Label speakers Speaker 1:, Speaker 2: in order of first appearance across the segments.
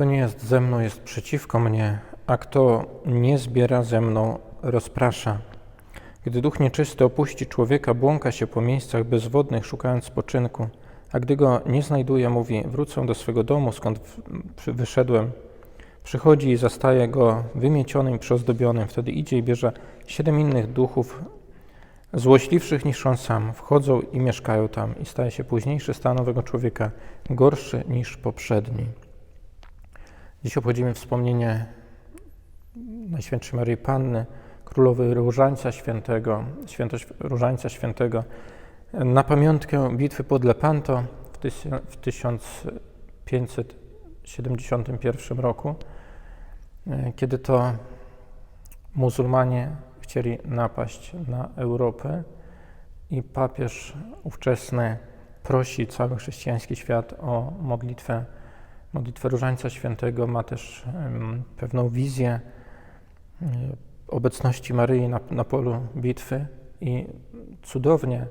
Speaker 1: Kto nie jest ze mną, jest przeciwko mnie, a kto nie zbiera ze mną, rozprasza. Gdy duch nieczysty opuści człowieka, błąka się po miejscach bezwodnych, szukając spoczynku, a gdy go nie znajduje, mówi: Wrócę do swego domu, skąd wyszedłem. Przychodzi i zastaje go wymiecionym i przyozdobionym. Wtedy idzie i bierze siedem innych duchów, złośliwszych niż on sam. Wchodzą i mieszkają tam, i staje się późniejszy stan nowego człowieka gorszy niż poprzedni. Dziś obchodzimy wspomnienie Najświętszej Maryi Panny, Królowej Różańca Świętego, świętość Różańca Świętego, na pamiątkę bitwy pod Lepanto w 1571 roku, e, kiedy to muzułmanie chcieli napaść na Europę i papież ówczesny prosi cały chrześcijański świat o modlitwę, modlitwę Różańca Świętego, ma też pewną wizję e, obecności Maryi na, na polu bitwy i cudownie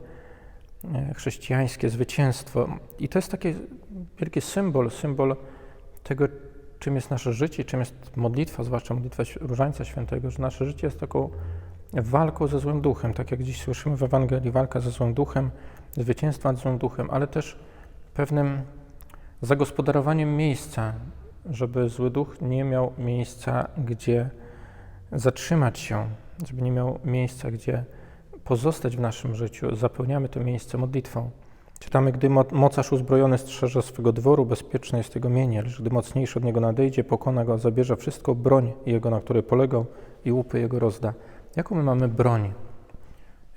Speaker 1: e, chrześcijańskie zwycięstwo. I to jest taki wielki symbol, symbol tego, czym jest nasze życie, czym jest modlitwa, zwłaszcza modlitwa Różańca Świętego, że nasze życie jest taką walką ze złym duchem, tak jak dziś słyszymy w Ewangelii, walka ze złym duchem, zwycięstwo nad złym duchem, ale też pewnym zagospodarowaniem miejsca, żeby zły duch nie miał miejsca, gdzie zatrzymać się, żeby nie miał miejsca, gdzie pozostać w naszym życiu. Zapełniamy to miejsce modlitwą. Czytamy, gdy mo- mocarz uzbrojony strzeże swego dworu, bezpieczne jest jego mienie, lecz gdy mocniejszy od niego nadejdzie, pokona go, zabierze wszystko broń jego, na której polegał i łupy jego rozda. Jaką my mamy broń?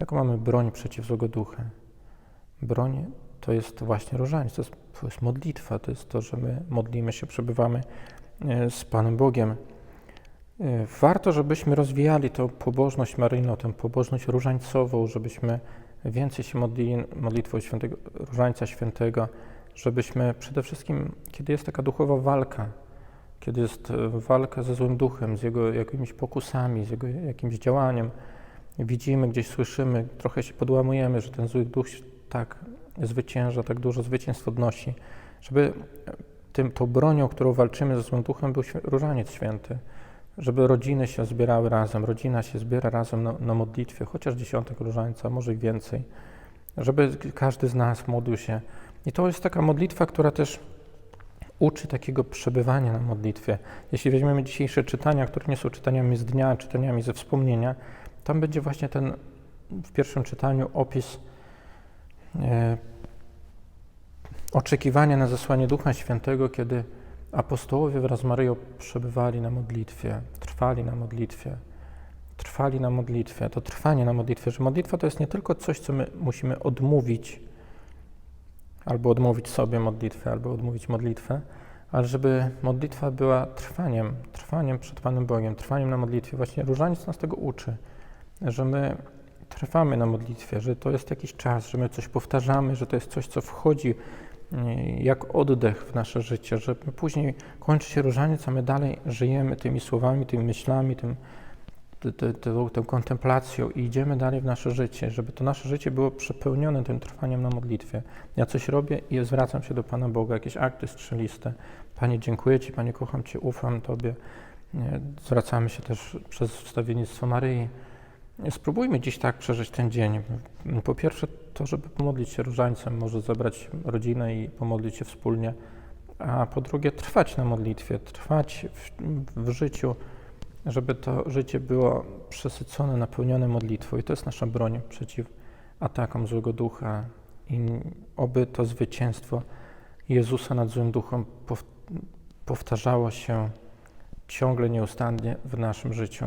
Speaker 1: Jaką mamy broń przeciw złego ducha? Broń to jest właśnie różaniec, to jest, to jest modlitwa, to jest to, że my modlimy się, przebywamy e, z Panem Bogiem. E, Warto, żebyśmy rozwijali tą pobożność maryjną, tę pobożność różańcową, żebyśmy więcej się modlili modlitwą świętego, Różańca Świętego, żebyśmy przede wszystkim, kiedy jest taka duchowa walka, kiedy jest e, walka ze złym duchem, z jego jakimiś pokusami, z jego jakimś działaniem, widzimy, gdzieś słyszymy, trochę się podłamujemy, że ten zły duch tak zwycięża, tak dużo zwycięstw odnosi, żeby tym, tą bronią, którą walczymy ze złym duchem, był Różaniec Święty, żeby rodziny się zbierały razem, rodzina się zbiera razem na, na modlitwie, chociaż dziesiątek różańca, może i więcej, żeby każdy z nas modlił się. I to jest taka modlitwa, która też uczy takiego przebywania na modlitwie. Jeśli weźmiemy dzisiejsze czytania, które nie są czytaniami z dnia, czytaniami ze wspomnienia, tam będzie właśnie ten w pierwszym czytaniu opis oczekiwania na zesłanie Ducha Świętego, kiedy apostołowie wraz z Maryją przebywali na modlitwie, trwali na modlitwie, trwali na modlitwie. To trwanie na modlitwie, że modlitwa to jest nie tylko coś, co my musimy odmówić, albo odmówić sobie modlitwę, albo odmówić modlitwę, ale żeby modlitwa była trwaniem, trwaniem przed Panem Bogiem, trwaniem na modlitwie. Właśnie Różaniec nas tego uczy, że my trwamy na modlitwie, że to jest jakiś czas, że my coś powtarzamy, że to jest coś, co wchodzi e, jak oddech w nasze życie, że później kończy się różaniec, a my dalej żyjemy tymi słowami, tymi myślami, tym, ty- ty- tą, kontemplacją i idziemy dalej w nasze życie, żeby to nasze życie było przepełnione tym trwaniem na modlitwie. Ja coś robię i zwracam się do Pana Boga, jakieś akty strzeliste. Panie, dziękuję Ci, Panie, kocham Cię, ufam Tobie. Zwracamy się też przez wstawiennictwo Maryi. Spróbujmy dziś tak przeżyć ten dzień. Po pierwsze to, żeby pomodlić się różańcem, może zebrać rodzinę i pomodlić się wspólnie, a po drugie trwać na modlitwie, trwać w, w życiu, żeby to życie było przesycone, napełnione modlitwą. I to jest nasza broń przeciw atakom złego ducha. I oby to zwycięstwo Jezusa nad złym duchem pow- powtarzało się ciągle, nieustannie w naszym życiu.